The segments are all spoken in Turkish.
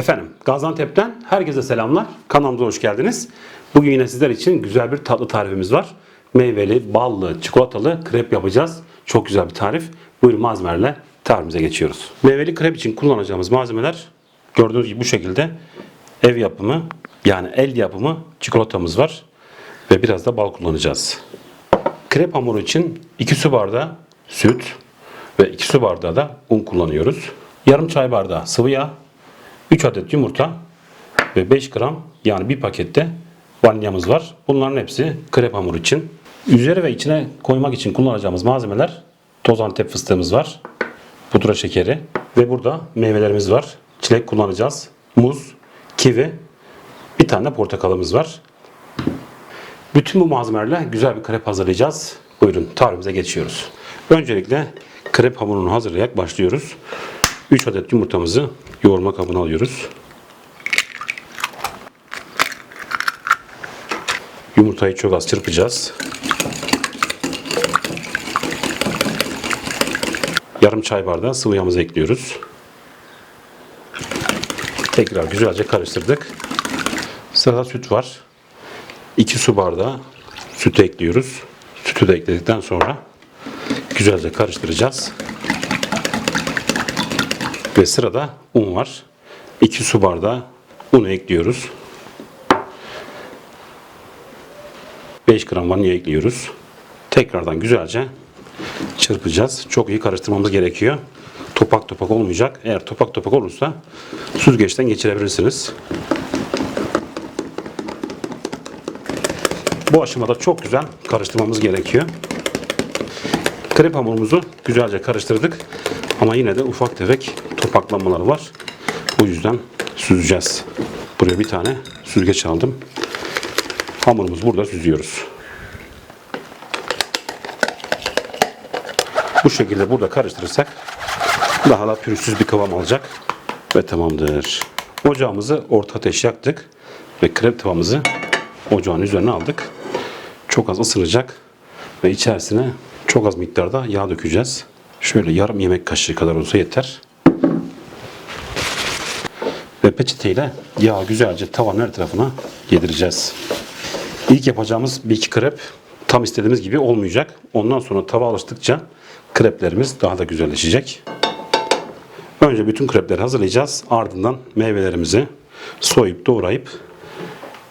Efendim Gaziantep'ten herkese selamlar. Kanalımıza hoş geldiniz. Bugün yine sizler için güzel bir tatlı tarifimiz var. Meyveli, ballı, çikolatalı krep yapacağız. Çok güzel bir tarif. Buyurun malzemelerle tarifimize geçiyoruz. Meyveli krep için kullanacağımız malzemeler gördüğünüz gibi bu şekilde ev yapımı yani el yapımı çikolatamız var. Ve biraz da bal kullanacağız. Krep hamuru için 2 su bardağı süt ve 2 su bardağı da un kullanıyoruz. Yarım çay bardağı sıvı yağ, 3 adet yumurta ve 5 gram yani bir pakette vanilyamız var. Bunların hepsi krep hamuru için. Üzeri ve içine koymak için kullanacağımız malzemeler toz antep fıstığımız var. Pudra şekeri ve burada meyvelerimiz var. Çilek kullanacağız. Muz, kivi, bir tane portakalımız var. Bütün bu malzemelerle güzel bir krep hazırlayacağız. Buyurun tarifimize geçiyoruz. Öncelikle krep hamurunu hazırlayarak başlıyoruz. 3 adet yumurtamızı yoğurma kabına alıyoruz. Yumurtayı çok az çırpacağız. Yarım çay bardağı sıvı yağımızı ekliyoruz. Tekrar güzelce karıştırdık. Sırada süt var. 2 su bardağı süt ekliyoruz. Sütü de ekledikten sonra güzelce karıştıracağız. Ve sırada un var. 2 su bardağı unu ekliyoruz. 5 gram vanilya ekliyoruz. Tekrardan güzelce çırpacağız. Çok iyi karıştırmamız gerekiyor. Topak topak olmayacak. Eğer topak topak olursa süzgeçten geçirebilirsiniz. Bu aşamada çok güzel karıştırmamız gerekiyor. Krep hamurumuzu güzelce karıştırdık. Ama yine de ufak tefek topaklanmaları var. Bu yüzden süzeceğiz. Buraya bir tane süzgeç aldım. Hamurumuzu burada süzüyoruz. Bu şekilde burada karıştırırsak daha da pürüzsüz bir kıvam alacak ve tamamdır. Ocağımızı orta ateş yaktık ve krep tavamızı ocağın üzerine aldık. Çok az ısınacak ve içerisine çok az miktarda yağ dökeceğiz. Şöyle yarım yemek kaşığı kadar olsa yeter. Ve peçeteyle yağı güzelce tavanın her tarafına yedireceğiz. İlk yapacağımız bir iki krep tam istediğimiz gibi olmayacak. Ondan sonra tava alıştıkça kreplerimiz daha da güzelleşecek. Önce bütün krepleri hazırlayacağız. Ardından meyvelerimizi soyup doğrayıp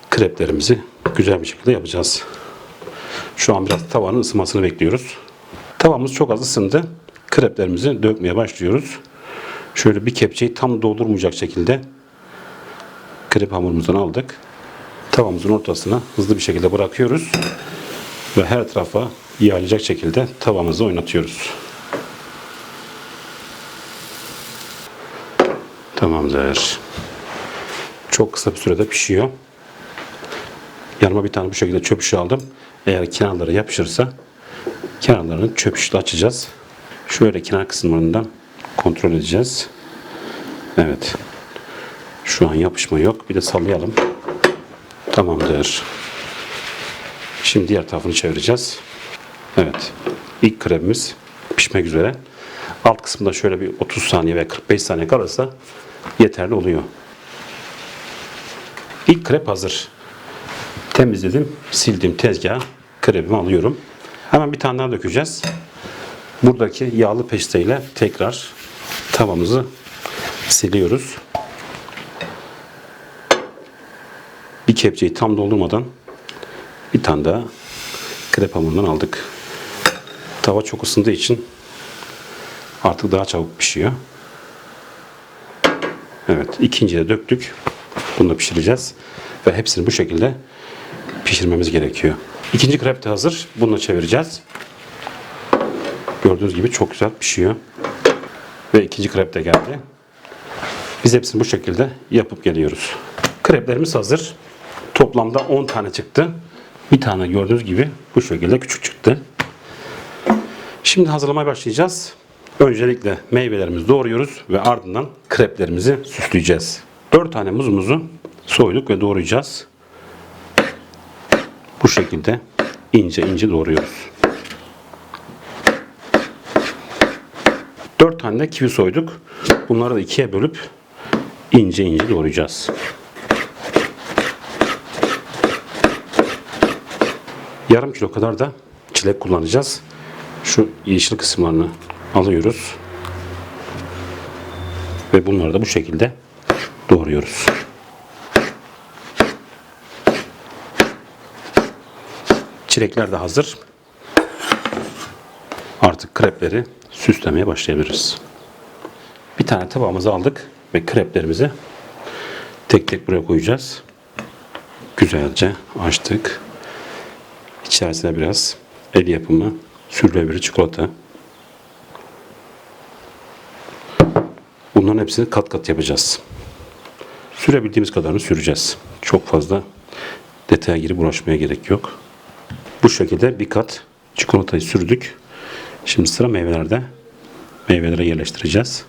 kreplerimizi güzel bir şekilde yapacağız. Şu an biraz tavanın ısınmasını bekliyoruz. Tavamız çok az ısındı. Kreplerimizi dökmeye başlıyoruz. Şöyle bir kepçeyi tam doldurmayacak şekilde krep hamurumuzdan aldık. Tavamızın ortasına hızlı bir şekilde bırakıyoruz. Ve her tarafa yayılacak şekilde tavamızı oynatıyoruz. Tamamdır. Çok kısa bir sürede pişiyor. Yanıma bir tane bu şekilde çöp aldım. Eğer kenarları yapışırsa kenarlarını çöp şişle açacağız. Şöyle kenar kısımlarından kontrol edeceğiz. Evet. Şu an yapışma yok. Bir de sallayalım. Tamamdır. Şimdi diğer tarafını çevireceğiz. Evet. İlk krepimiz pişmek üzere. Alt kısımda şöyle bir 30 saniye ve 45 saniye kalırsa yeterli oluyor. İlk krep hazır. Temizledim, sildim tezgaha. Krepimi alıyorum. Hemen bir tane daha dökeceğiz. Buradaki yağlı peçeteyle tekrar tavamızı siliyoruz. Bir kepçeyi tam doldurmadan bir tane daha krep hamurundan aldık. Tava çok ısındığı için artık daha çabuk pişiyor. Evet, ikinciyi de döktük. Bunu da pişireceğiz. Ve hepsini bu şekilde pişirmemiz gerekiyor. İkinci krep de hazır. Bunu da çevireceğiz. Gördüğünüz gibi çok güzel pişiyor. Ve ikinci krep de geldi. Biz hepsini bu şekilde yapıp geliyoruz. Kreplerimiz hazır. Toplamda 10 tane çıktı. Bir tane gördüğünüz gibi bu şekilde küçük çıktı. Şimdi hazırlamaya başlayacağız. Öncelikle meyvelerimizi doğruyoruz ve ardından kreplerimizi süsleyeceğiz. 4 tane muzumuzu soyduk ve doğrayacağız. Bu şekilde ince ince doğruyoruz. 4 tane de kivi soyduk. Bunları da ikiye bölüp ince ince doğrayacağız. Yarım kilo kadar da çilek kullanacağız. Şu yeşil kısımlarını alıyoruz. Ve bunları da bu şekilde doğruyoruz. Çilekler de hazır. Artık krepleri süslemeye başlayabiliriz. Bir tane tabağımızı aldık ve kreplerimizi tek tek buraya koyacağız. Güzelce açtık. İçerisine biraz el yapımı sürülebilir çikolata. Bunların hepsini kat kat yapacağız. Sürebildiğimiz kadarını süreceğiz. Çok fazla detaya girip uğraşmaya gerek yok. Bu şekilde bir kat çikolatayı sürdük. Şimdi sıra meyvelerde. Meyvelere yerleştireceğiz.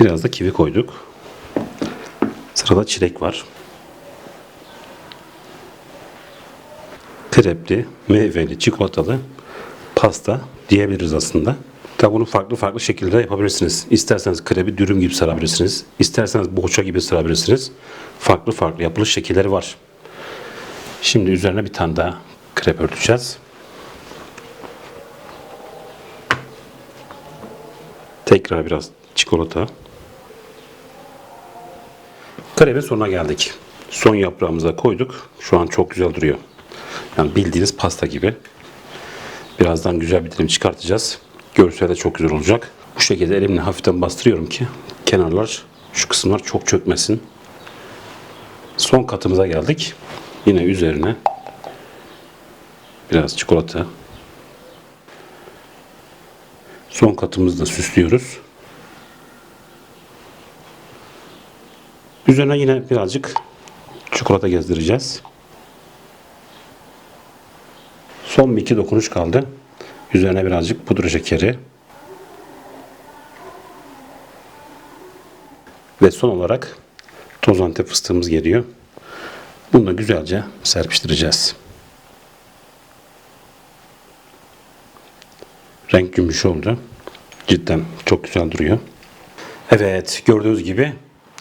Biraz da kivi koyduk. Sırada çilek var. Krepli, meyveli, çikolatalı pasta diyebiliriz aslında. Tabi bunu farklı farklı şekilde yapabilirsiniz. İsterseniz krebi dürüm gibi sarabilirsiniz. İsterseniz boğaça gibi sarabilirsiniz. Farklı farklı yapılış şekilleri var. Şimdi üzerine bir tane daha krep örteceğiz. Tekrar biraz çikolata. Krepin sonuna geldik. Son yaprağımıza koyduk. Şu an çok güzel duruyor. Yani bildiğiniz pasta gibi. Birazdan güzel bir dilim çıkartacağız. Görsel de çok güzel olacak. Bu şekilde elimle hafiften bastırıyorum ki kenarlar, şu kısımlar çok çökmesin. Son katımıza geldik. Yine üzerine biraz çikolata. Son katımızı da süslüyoruz. Üzerine yine birazcık çikolata gezdireceğiz. Son bir iki dokunuş kaldı. Üzerine birazcık pudra şekeri. Ve son olarak toz antep fıstığımız geliyor. Bunu da güzelce serpiştireceğiz. Renk gümüş oldu. Cidden çok güzel duruyor. Evet gördüğünüz gibi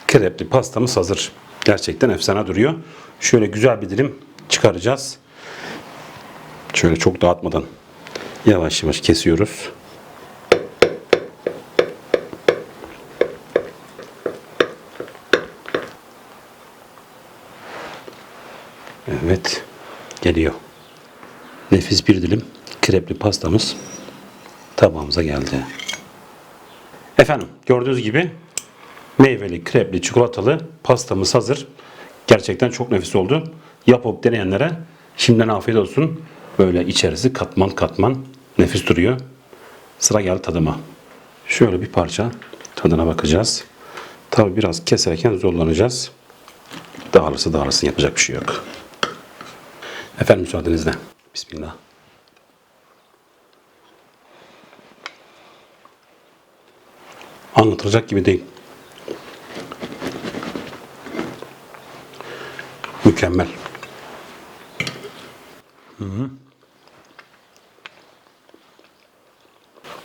krepli pastamız hazır. Gerçekten efsane duruyor. Şöyle güzel bir dilim çıkaracağız. Şöyle çok dağıtmadan yavaş yavaş kesiyoruz. Evet. Geliyor. Nefis bir dilim krepli pastamız tabağımıza geldi. Efendim gördüğünüz gibi meyveli, krepli, çikolatalı pastamız hazır. Gerçekten çok nefis oldu. Yapıp deneyenlere şimdiden afiyet olsun. Böyle içerisi katman katman nefis duruyor. Sıra geldi tadıma. Şöyle bir parça tadına bakacağız. Tabi biraz keserken zorlanacağız. Dağılısı dağılısın yapacak bir şey yok. Efendim müsaadenizle. Bismillah. Anlatılacak gibi değil. Mükemmel.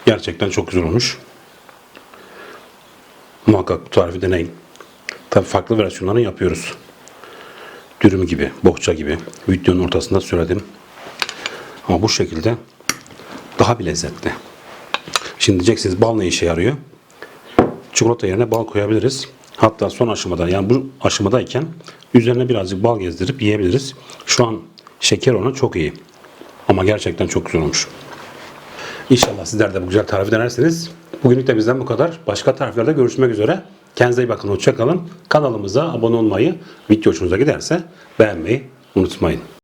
Gerçekten çok güzel olmuş. Muhakkak tarifi deneyin. Tabii farklı versiyonlarını yapıyoruz. Dürüm gibi, bohça gibi. Videonun ortasında söyledim. Ama bu şekilde daha bir lezzetli. Şimdi diyeceksiniz bal ne işe yarıyor? Çikolata yerine bal koyabiliriz. Hatta son aşamada yani bu aşamadayken üzerine birazcık bal gezdirip yiyebiliriz. Şu an şeker oranı çok iyi. Ama gerçekten çok güzel olmuş. İnşallah sizler de bu güzel tarifi denersiniz. Bugünlük de bizden bu kadar. Başka tariflerde görüşmek üzere. Kendinize iyi bakın. Hoşçakalın. Kanalımıza abone olmayı, video hoşunuza giderse beğenmeyi unutmayın.